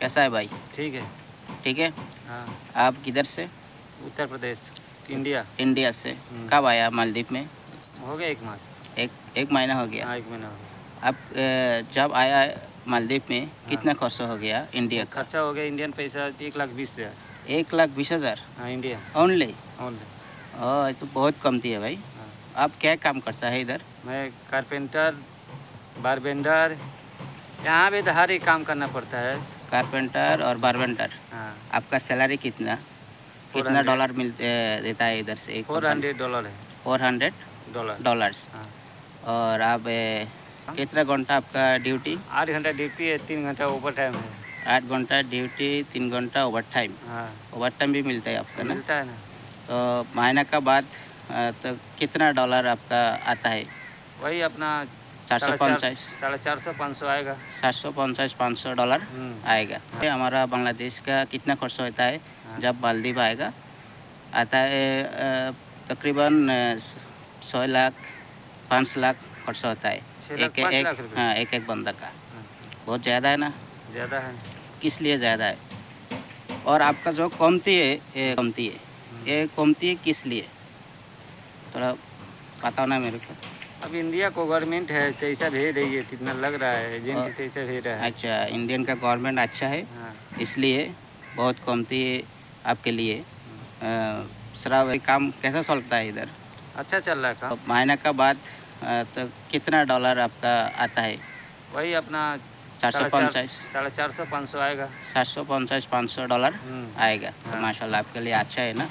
कैसा है भाई? ठीक है। ठीक है? हाँ। आप किधर से? उत्तर प्रदेश इंडिया। इंडिया से। हम्म। कब आया मालदीप में? हो गया एक मास। एक एक महीना हो गया। हाँ एक महीना हो गया। अब जब आया मालदीप में हाँ। कितना खर्चा हो गया इंडिया का? खर्चा हो गया इंडियन पैसा एक लाख बीस हज़ार। एक लाख बीस हज़ार? हाँ इंडिया। ओनली ओनली तो बहुत कमती है भाई। हाँ। आप क्या काम करता है इधर? मैं कारपेंटर बारबेंडर यहाँ भी तो हर एक काम करना पड़ता है। कारपेंटर और बारबेंटर हाँ। आपका सैलरी कितना? कितना डॉलर मिल देता है इधर से फोर हंड्रेड डॉलर है। फोर हंड्रेड डॉलर डॉलर्स और आप कितना घंटा आपका ड्यूटी आठ घंटा ड्यूटी है तीन घंटा ओवर टाइम है। आठ घंटा ड्यूटी तीन घंटा ओवर टाइम ओवर टाइम भी मिलता है आपका ना? मिलता है ना। तो महीना का बाद तो कितना डॉलर आपका आता है? वही अपना चार सौ साढ़े साढ़े चार सौ पाँच सौ आएगा। सात सौ पचास पाँच सौ डॉलर हम्म, आएगा। ये हमारा बांग्लादेश का कितना खर्च होता है हाँ। जब मालदीव आएगा? आता है तकरीबन सौ लाख पाँच लाख खर्च होता है। एक एक हाँ एक एक बंदा का। अच्छा, बहुत ज़्यादा है ना? ज़्यादा है। किस लिए ज़्यादा है? और आपका जो कमती है ये कमती है। ये कमती है किस लिए? थोड़ा बताओ ना मेरे को। अब इंडिया को गवर्नमेंट है तैसा भेज रही है कितना लग रहा है एजेंट तैसा भेज रहा है? अच्छा इंडियन का गवर्नमेंट अच्छा है हाँ। इसलिए बहुत कमती है आपके लिए शराब काम कैसा चलता है इधर? अच्छा चल रहा है काम। महीना का बाद तो कितना डॉलर आपका आता है? वही अपना चार सौ पंचाश। साढ़े चार सौ पाँच सौ आएगा। सात सौ पचास पाँच सौ डॉलर हम्म, आएगा। तो हाँ। माशाल्लाह आपके लिए अच्छा है ना?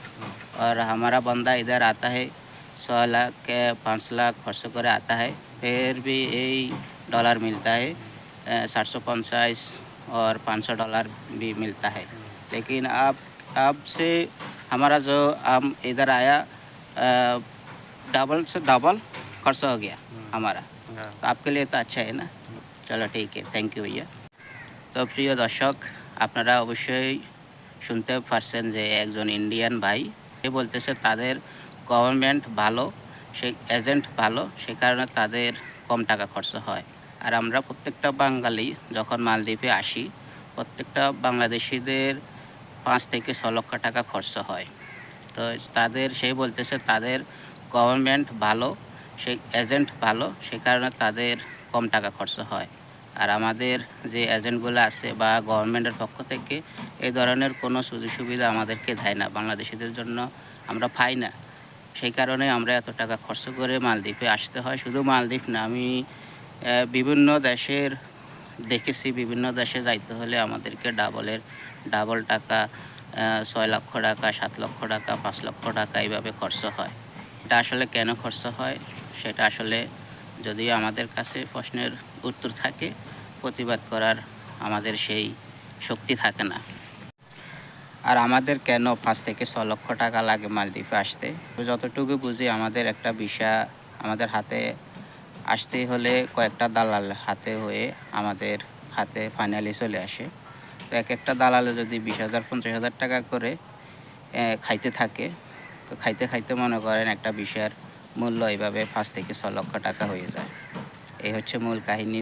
और हमारा बंदा इधर आता है सौ लाख के पाँच लाख खर्च करे आता है फिर भी यही डॉलर मिलता है सात सौ पचास और पाँच सौ डॉलर भी मिलता है लेकिन अब अब से हमारा जो हम इधर आया अ, डबल से डबल खर्च हो गया हमारा हाँ, তো आपके लिए তো আচ্ছা है না চলো ঠিক আছে থ্যাংক ইউ ভাইয়া তো প্রিয় দর্শক আপনারা অবশ্যই শুনতে পারছেন যে একজন ইন্ডিয়ান ভাই সে বলতেছে তাদের গভর্নমেন্ট ভালো সে এজেন্ট ভালো, সে কারণে তাদের কম টাকা খরচ হয়। আর আমরা প্রত্যেকটা বাঙালি যখন মালদ্বীপে আসি, প্রত্যেকটা বাংলাদেশিদের পাঁচ থেকে ছ লক্ষ টাকা খরচ হয়। তো তাদের, সেই বলতেছে তাদের গভর্নমেন্ট ভালো সে এজেন্ট ভালো, সে কারণে তাদের কম টাকা খরচ হয়। আর আমাদের যে এজেন্টগুলো আছে বা গভর্নমেন্টের পক্ষ থেকে, এই ধরনের কোনো সুযোগ সুবিধা আমাদেরকে দেয় না। বাংলাদেশিদের জন্য আমরা পাই না। সেই কারণে আমরা এত টাকা খরচ করে মালদ্বীপে আসতে হয়। শুধু মালদ্বীপ না, আমি বিভিন্ন দেশের দেখেছি, বিভিন্ন দেশে যাইতে হলে আমাদেরকে ডাবলের, ডাবল টাকা ছয় লক্ষ টাকা, সাত লক্ষ টাকা, পাঁচ লক্ষ টাকা এইভাবে খরচ হয়। এটা আসলে কেন খরচ হয়? সেটা আসলে যদিও আমাদের কাছে প্রশ্নের উত্তর থাকে, প্রতিবাদ করার আমাদের সেই শক্তি থাকে না। আর আমাদের কেন পাঁচ থেকে ছ লক্ষ টাকা লাগে মালদ্বীপে আসতে? যতটুকু বুঝি আমাদের একটা ভিসা আমাদের হাতে আসতে হলে কয়েকটা দালাল হাতে হয়ে আমাদের হাতে ফাইনালি চলে আসে। তো এক একটা দালালে যদি বিশ হাজার, পঞ্চাশ হাজার টাকা করে খাইতে থাকে, তো খাইতে খাইতে মনে করেন একটা বিষয়ের মূল্য এইভাবে পাঁচ থেকে ছ লক্ষ টাকা হয়ে যায়। এই হচ্ছে মূল কাহিনী।